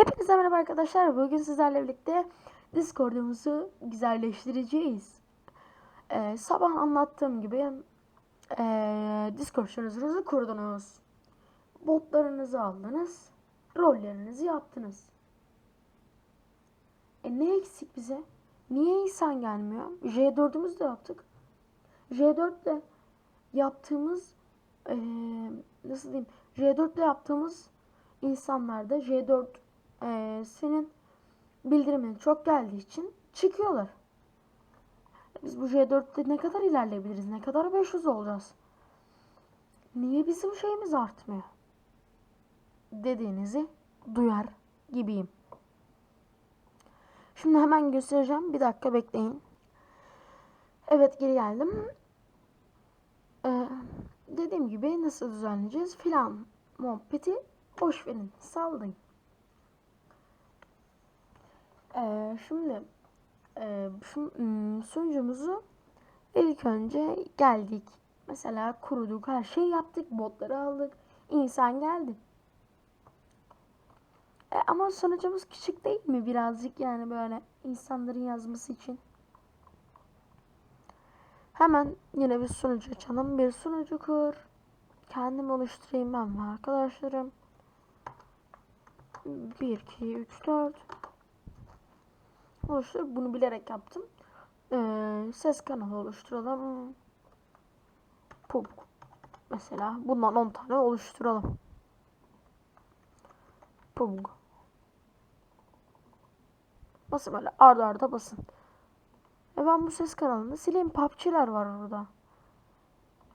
Hepinize merhaba arkadaşlar. Bugün sizlerle birlikte Discord'umuzu güzelleştireceğiz. Ee, sabah anlattığım gibi ee, Discord sunucunuzu kurdunuz. Botlarınızı aldınız. Rollerinizi yaptınız. E ne eksik bize? Niye insan gelmiyor? J4'ümüzü de yaptık. J4'le yaptığımız ee, nasıl diyeyim? J4'le yaptığımız insanlar da J4 ee, senin bildirimin çok geldiği için çıkıyorlar. Biz bu J4'te ne kadar ilerleyebiliriz? Ne kadar 500 olacağız? Niye bizim şeyimiz artmıyor? Dediğinizi duyar gibiyim. Şimdi hemen göstereceğim. Bir dakika bekleyin. Evet geri geldim. Ee, dediğim gibi nasıl düzenleyeceğiz filan muhabbeti boş verin. Sallayın. Ee, şimdi e, şu, hmm, sunucumuzu ilk önce geldik. Mesela kuruduk, her şey yaptık, botları aldık, insan geldi. E, ama sunucumuz küçük değil mi birazcık yani böyle insanların yazması için. Hemen yine bir sunucu açalım. Bir sunucu kur. Kendim oluşturayım ben ve arkadaşlarım. 1, 2, 3, 4 oluştur. Bunu bilerek yaptım. Ee, ses kanalı oluşturalım. Pub. Mesela bundan 10 tane oluşturalım. Pub. Basın böyle arda arda basın. E ben bu ses kanalını sileyim. PUBG'ler var burada.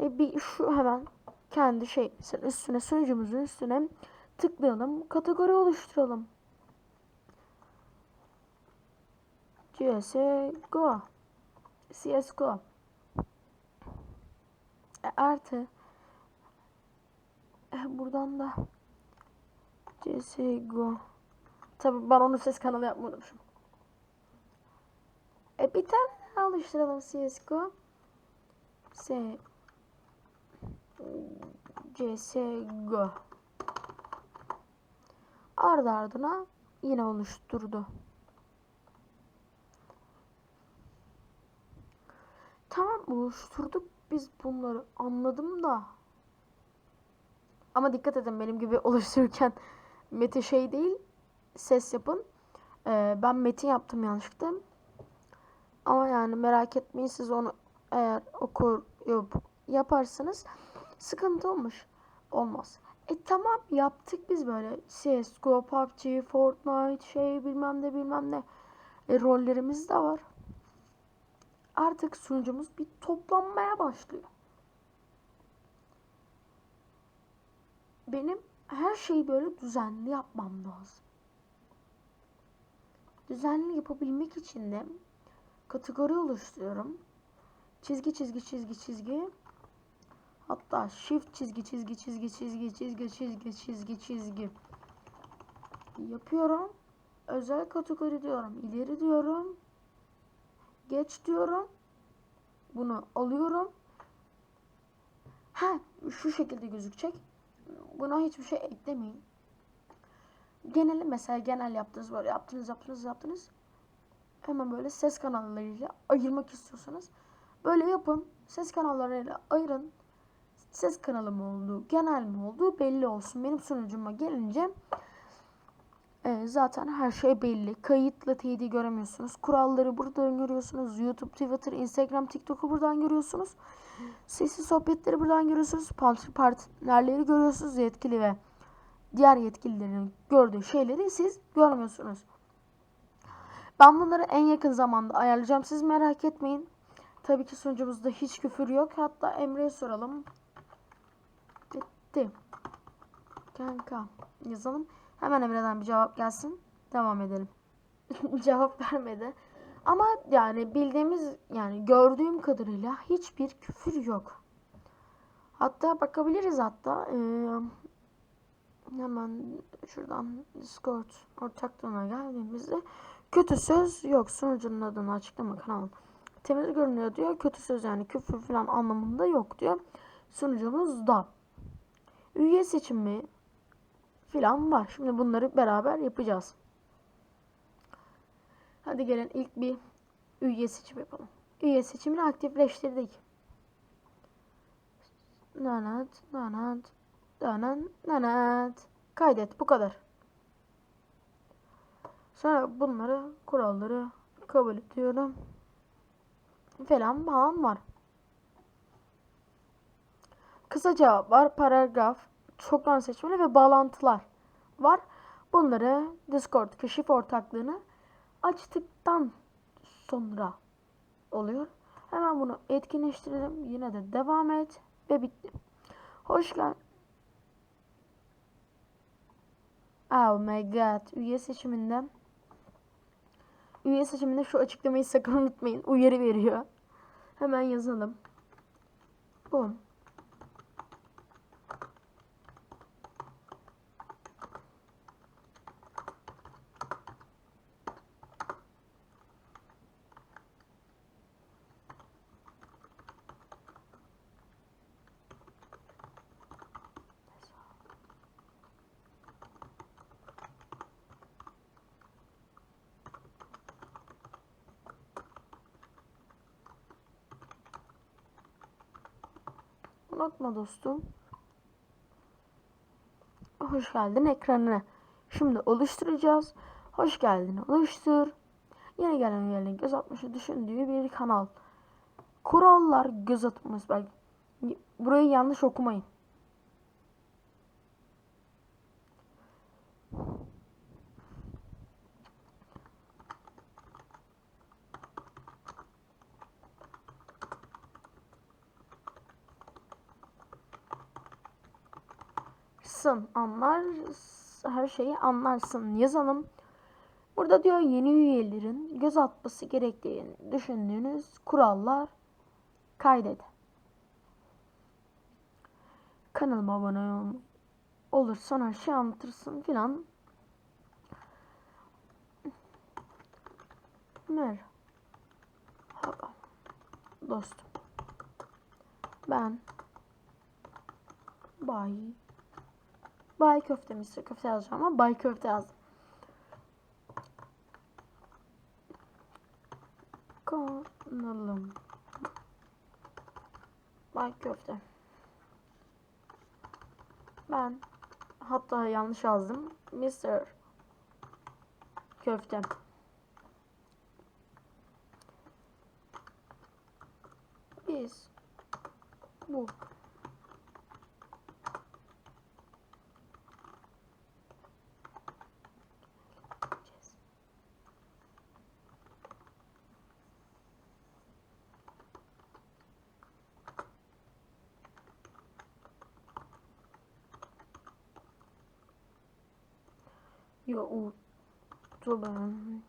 E bir şu hemen kendi şey üstüne sunucumuzun üstüne tıklayalım. Kategori oluşturalım. CSGO CSGO e, artı. E, buradan da CSGO Tabi ben onu ses kanalı yapmadım şu. E bir tane daha oluşturalım CSGO S CSGO Ardı ardına yine oluşturdu. Tamam oluşturduk biz bunları anladım da. Ama dikkat edin benim gibi oluştururken Mete şey değil ses yapın. Ee, ben metin yaptım yanlışlıkla. Ama yani merak etmeyin siz onu eğer okur yap, yaparsanız sıkıntı olmuş. Olmaz. E tamam yaptık biz böyle CSGO, PUBG, Fortnite şey bilmem ne bilmem ne. E, rollerimiz de var artık sunucumuz bir toplanmaya başlıyor. Benim her şeyi böyle düzenli yapmam lazım. Düzenli yapabilmek için de kategori oluşturuyorum. Çizgi çizgi çizgi çizgi. Hatta shift çizgi çizgi çizgi çizgi çizgi çizgi çizgi çizgi yapıyorum. Özel kategori diyorum. İleri diyorum. Geç diyorum. Bunu alıyorum. Ha şu şekilde gözükecek. Buna hiçbir şey eklemeyin. Genel mesela genel yaptınız böyle yaptınız yaptınız yaptınız. Hemen böyle ses kanallarıyla ayırmak istiyorsanız böyle yapın. Ses kanallarıyla ayırın. Ses kanalı mı olduğu, genel mi olduğu belli olsun. Benim sunucuma gelince e, zaten her şey belli. Kayıtla teyidi göremiyorsunuz. Kuralları buradan görüyorsunuz. YouTube, Twitter, Instagram, TikTok'u buradan görüyorsunuz. Sesli sohbetleri buradan görüyorsunuz. Partnerleri görüyorsunuz. Yetkili ve diğer yetkililerin gördüğü şeyleri siz görmüyorsunuz. Ben bunları en yakın zamanda ayarlayacağım. Siz merak etmeyin. Tabii ki sunucumuzda hiç küfür yok. Hatta Emre'ye soralım. Bitti. Kanka yazalım. Hemen Emre'den bir cevap gelsin. Devam edelim. cevap vermedi. Ama yani bildiğimiz yani gördüğüm kadarıyla hiçbir küfür yok. Hatta bakabiliriz hatta. Ee, hemen şuradan Discord ortaklığına geldiğimizde kötü söz yok. Sunucunun adını açıklama kanalı. Temiz görünüyor diyor. Kötü söz yani küfür falan anlamında yok diyor. Sunucumuz da. Üye seçimi filan var. Şimdi bunları beraber yapacağız. Hadi gelin ilk bir üye seçimi yapalım. Üye seçimini aktifleştirdik. Nanat, nanat, nanan, nanat. Kaydet. Bu kadar. Sonra bunları, kuralları kabul ediyorum. Falan falan var. Kısa cevap var, paragraf, çoktan seçmeli ve bağlantılar var. Bunları Discord keşif ortaklığını açtıktan sonra oluyor. Hemen bunu etkinleştirelim. Yine de devam et ve bitti. Hoş geldin. Oh my god. Üye seçiminden. Üye seçiminde şu açıklamayı sakın unutmayın. Uyarı veriyor. Hemen yazalım. Boom. Unutma dostum. Hoş geldin ekranına. Şimdi oluşturacağız. Hoş geldin oluştur. Yeni gelen üyelerin göz atmışı düşündüğü bir kanal. Kurallar göz atmış. Bak burayı yanlış okumayın. Sın anlar her şeyi anlarsın yazalım. Burada diyor yeni üyelerin göz atması gerektiğini düşündüğünüz kurallar kaydet. Kanalıma abone ol, olursan her şey anlatırsın filan. Merhaba dostum. Ben Bay Bay köfte istiyor? Köfte yazacağım ama bay köfte yazdım. Kanalım. Bay köfte. Ben hatta yanlış yazdım. Mr. Köfte. Biz bu Yo unuttu ben.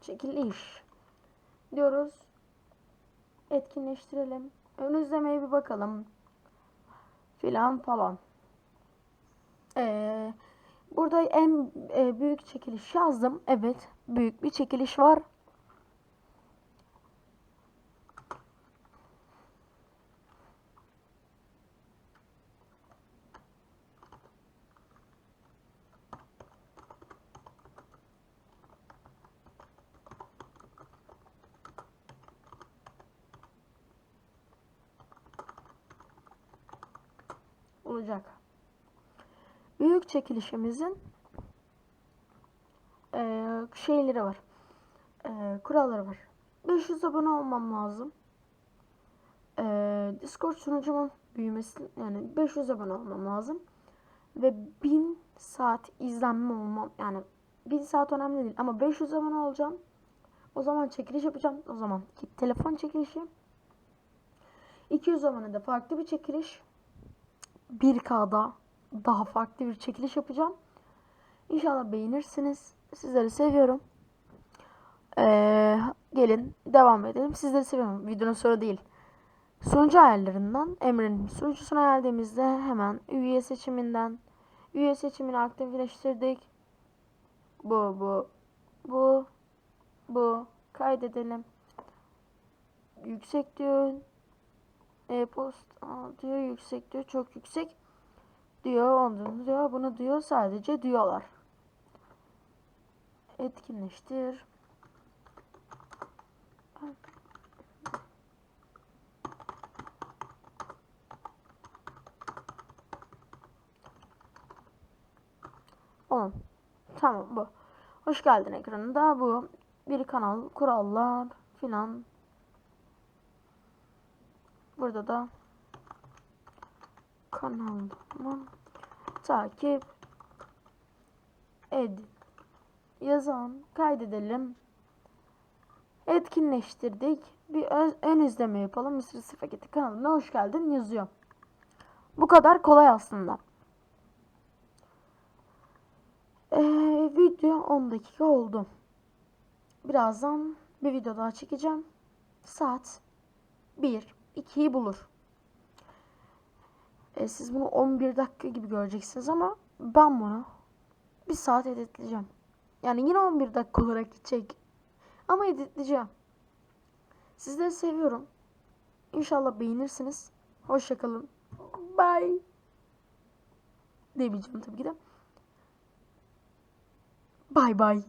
Çekiliş diyoruz. Etkinleştirelim. Ön bir bakalım. Filan falan. Eee Burada en e, büyük çekiliş yazdım. Evet, büyük bir çekiliş var. olacak büyük çekilişimizin e, şeyleri var. E, kuralları var. 500 abone olmam lazım. E, Discord sunucumun büyümesi yani 500 abone olmam lazım. Ve 1000 saat izlenme olmam yani 1000 saat önemli değil ama 500 abone olacağım. O zaman çekiliş yapacağım. O zaman telefon çekilişi. 200 abone de farklı bir çekiliş. 1K'da daha farklı bir çekiliş yapacağım. İnşallah beğenirsiniz. Sizleri seviyorum. Ee, gelin devam edelim. Sizleri seviyorum. Videonun sonra değil. Sunucu ayarlarından Emre'nin sunucusuna geldiğimizde hemen üye seçiminden üye seçimini aktifleştirdik. Bu bu. Bu. Bu. Kaydedelim. Yüksek diyor. E-posta diyor yüksek diyor çok yüksek diyor onu diyor bunu diyor sadece diyorlar. Etkinleştir. On. Tamam bu. Hoş geldin ekranında bu. Bir kanal, kurallar filan. Burada da kanalımı takip edin. Yazalım, kaydedelim. Etkinleştirdik. Bir öz- ön izleme yapalım. Mısır Spaghetti kanalına hoş geldin yazıyor. Bu kadar kolay aslında. Ee, video 10 dakika oldu. Birazdan bir video daha çekeceğim. Saat 1, 2'yi bulur. Ee, siz bunu 11 dakika gibi göreceksiniz ama ben bunu bir saat editleyeceğim. Yani yine 11 dakika olarak gidecek. Ama editleyeceğim. Sizleri seviyorum. İnşallah beğenirsiniz. Hoşçakalın. Bye. Demeyeceğim tabii ki de. Bye bye.